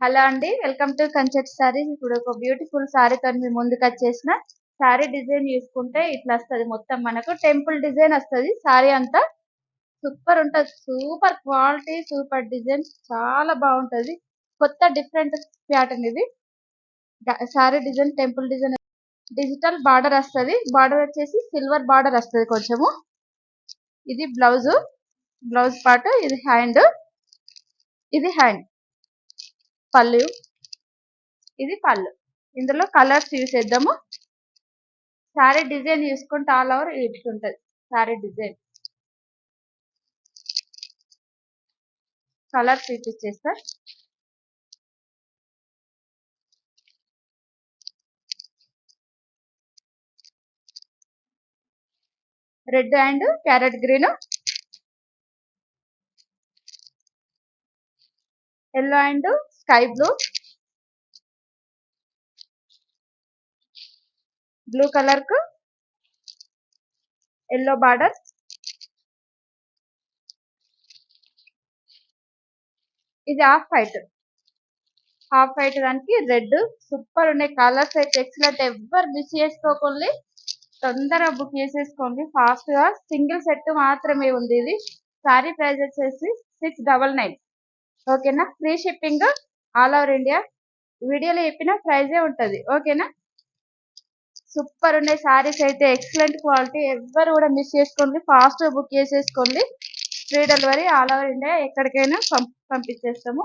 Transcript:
Hello అండి welcome to కంచెట్ sorry ఇప్పుడు ఒక బ్యూటిఫుల్ సారీ తోని మీ ముందుకు వచ్చేసిన. సారీ డిజైన్ చూసుకుంటే ఇట్లా వస్తది. మొత్తం మనకు టెంపుల్ డిజైన్ వస్తది. సారీ అంతా సూపర్ ఉంటది. సూపర్ క్వాలిటీ సూపర్ డిజైన్ చాలా బాగుంటది. కొత్త డిఫరెంట్ ప్యాటర్న్ ఇది. Sari design temple design. Digital border వస్తది. బార్డర్ వచ్చేసి సిల్వర్ బార్డర్ వస్తది కొంచెము. ఇది బ్లౌజ్. బ్లౌజ్ పార్ట్ ఇది హ్యాండ్. ఇది హ్యాండ్. పళ్ళు. ఇది పళ్ళు. ఇందులో కలర్స్ చూసేద్దాము సారీ డిజైన్ చూసుకుంటే ఆల్ ఓవర్ ఇట్లుంటది sari design. Colour చూపించేస్తా. Red and carrot green. Yellow and sky blue. Blue కలర్కు. Yellow border. ఇది హాఫ్ వైట్. హాఫ్ వైట్ దానికి రెడ్. సూపర్ ఉన్నాయి కలర్స్ అయితే ఎక్సలెంట్. ఎవ్వరు మిస్ చేసుకోకండి. తొందరగా బుక్ చేసేసుకోండి. ఫాస్ట్గా. సింగిల్ సెట్ మాత్రమే ఉంది ఇది. సారీ ప్రైస్ వచ్చేసి సిక్స్ డబల్ నైన్. ఓకేనా? Free shipping. All over India వీడియోలో చెప్పిన ప్రైజే ఉంటుంది. ఓకేనా? సూపర్ ఉన్నాయి శారీస్ అయితే ఎక్సలెంట్ క్వాలిటీ. ఎవ్వరు కూడా మిస్ చేసుకోండి. ఫాస్ట్ బుక్ చేసేసుకోండి. Free delivery all over India ఎక్కడికైనా పంపించేస్తాము.